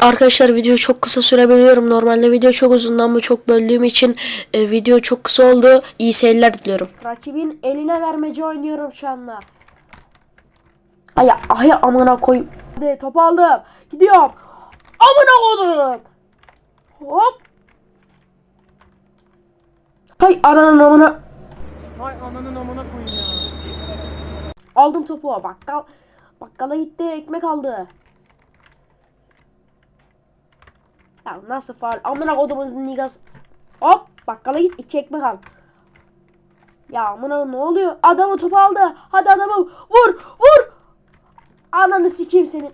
Arkadaşlar video çok kısa sürebiliyorum. Normalde video çok uzundan bu çok böldüğüm için e, video çok kısa oldu. İyi seyirler diliyorum. Rakibin eline vermece oynuyorum şu anda. Ay ay amına koyayım. Hadi top aldım. Gidiyorum. Amına koydum. Hop. Hay ananın amına. Hay ananın amına koyayım ya. Aldım topu. Bakkal. Bakkala gitti. Ekmek aldı. Ya nasıl faal? Amına kodumun nigas. Hop. Bakkala git. iki ekmek al. Ya amına ne oluyor? Adamı topu aldı. Hadi adamı vur. Vur. Ananı sikeyim senin.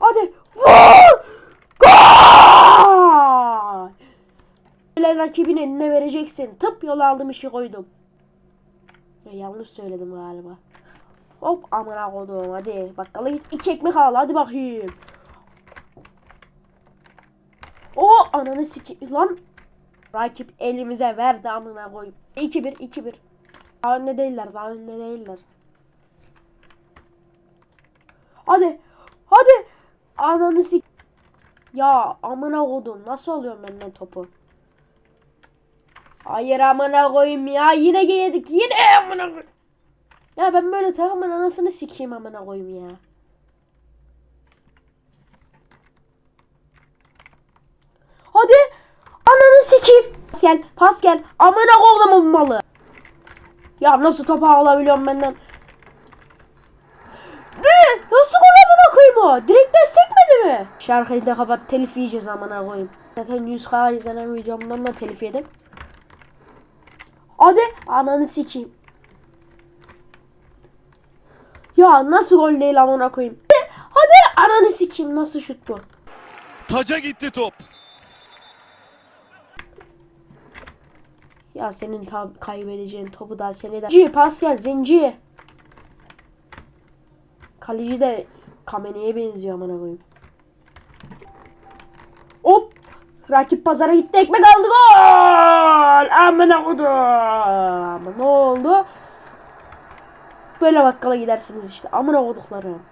Hadi. Vur. Gol. Böyle rakibin eline vereceksin. Tıp yolu aldım işi koydum. Ya, yanlış söyledim galiba. Hop amına koydum hadi. Bakkala git iki ekmek al hadi bakayım. O ananı siki lan. Rakip elimize verdi amına koyayım. 2-1 2-1. Daha önde değiller daha önde değiller. Hadi. Hadi. Ananı sik. Ya amına koydum nasıl oluyor benden topu? Hayır amına koyayım ya yine yedik yine amına koyayım. Ya ben böyle takımın anasını sikeyim amına koyayım ya. Hadi. Ananı sikeyim. Pas gel. Pas gel. Amına koyduğumun malı. Ya nasıl topu alabiliyorum benden? Ne? Nasıl gol amına koyayım o? Direkten sekmedi mi? Şarkıyı da kapat telif yiyeceğiz amına koyayım. Zaten 100k izlenen videomdan da telif yedim. Hadi ananı sikeyim. Ya nasıl gol değil amına koyayım. Hadi ananı sikeyim nasıl şut bu? Taca gitti top. Ya senin tam kaybedeceğin topu da seni de. Zenci Pascal Zenci. Kaleci de Kamene'ye benziyor amına koyayım. Hop. Rakip pazara gitti ekmek aldı gol. Amına koydum. Ama ne oldu? Böyle bakkala gidersiniz işte. Amına koyduklarım.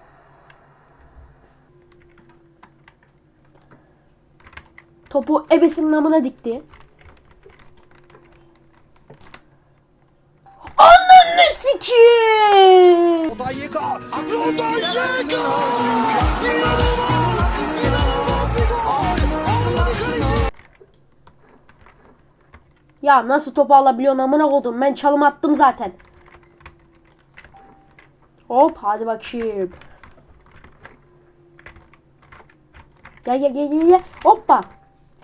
Topu ebesinin amına dikti. Odayeka. Odayeka. Ya nasıl topu alabiliyorsun amına koydum. Ben çalım attım zaten. Hop hadi bakayım. Gel gel gel gel gel. Hoppa.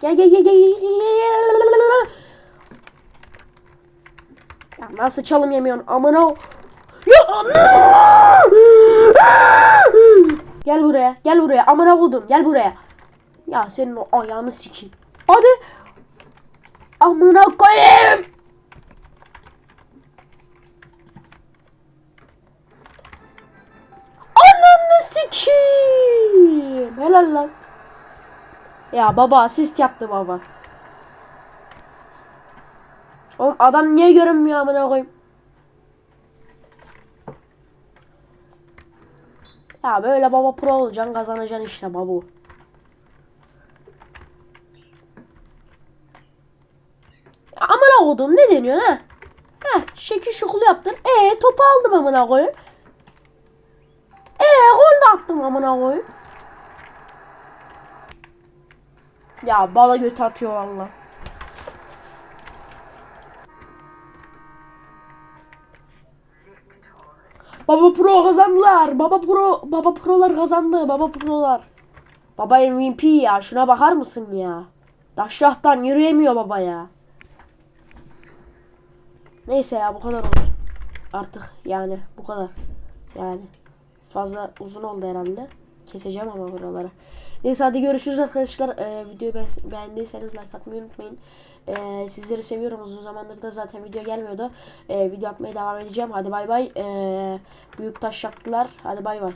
Gel gel gel gel gel gel. Ya nasıl çalım yemiyorsun amına Gel buraya. Gel buraya. Amına koydum. Gel buraya. Ya senin o ayağını sikeyim. Hadi. Amına koyayım. Ananı sikeyim. Helal lan. Ya baba asist yaptı baba. Oğlum adam niye görünmüyor amına koyayım? Ya böyle baba pro olacaksın kazanacaksın işte babu. Amına koydum ne deniyor ha? Ha şekil şukul yaptın. E topu aldım amına koyayım. E gol de attım amına koyayım. Ya bala göt atıyor valla. Baba Pro kazandılar. Baba Pro, Baba Pro'lar kazandı. Baba Pro'lar. Baba MVP ya. Şuna bakar mısın ya? Daşyahtan yürüyemiyor baba ya. Neyse ya bu kadar olsun. Artık yani bu kadar. Yani fazla uzun oldu herhalde. Keseceğim ama buraları. Neyse hadi görüşürüz arkadaşlar. Ee, videoyu be- beğendiyseniz like atmayı unutmayın. Ee, sizleri seviyorum. Uzun zamandır da zaten video gelmiyordu. Ee, video yapmaya devam edeceğim. Hadi bay bay. Ee, büyük taş yaktılar. Hadi bay bay.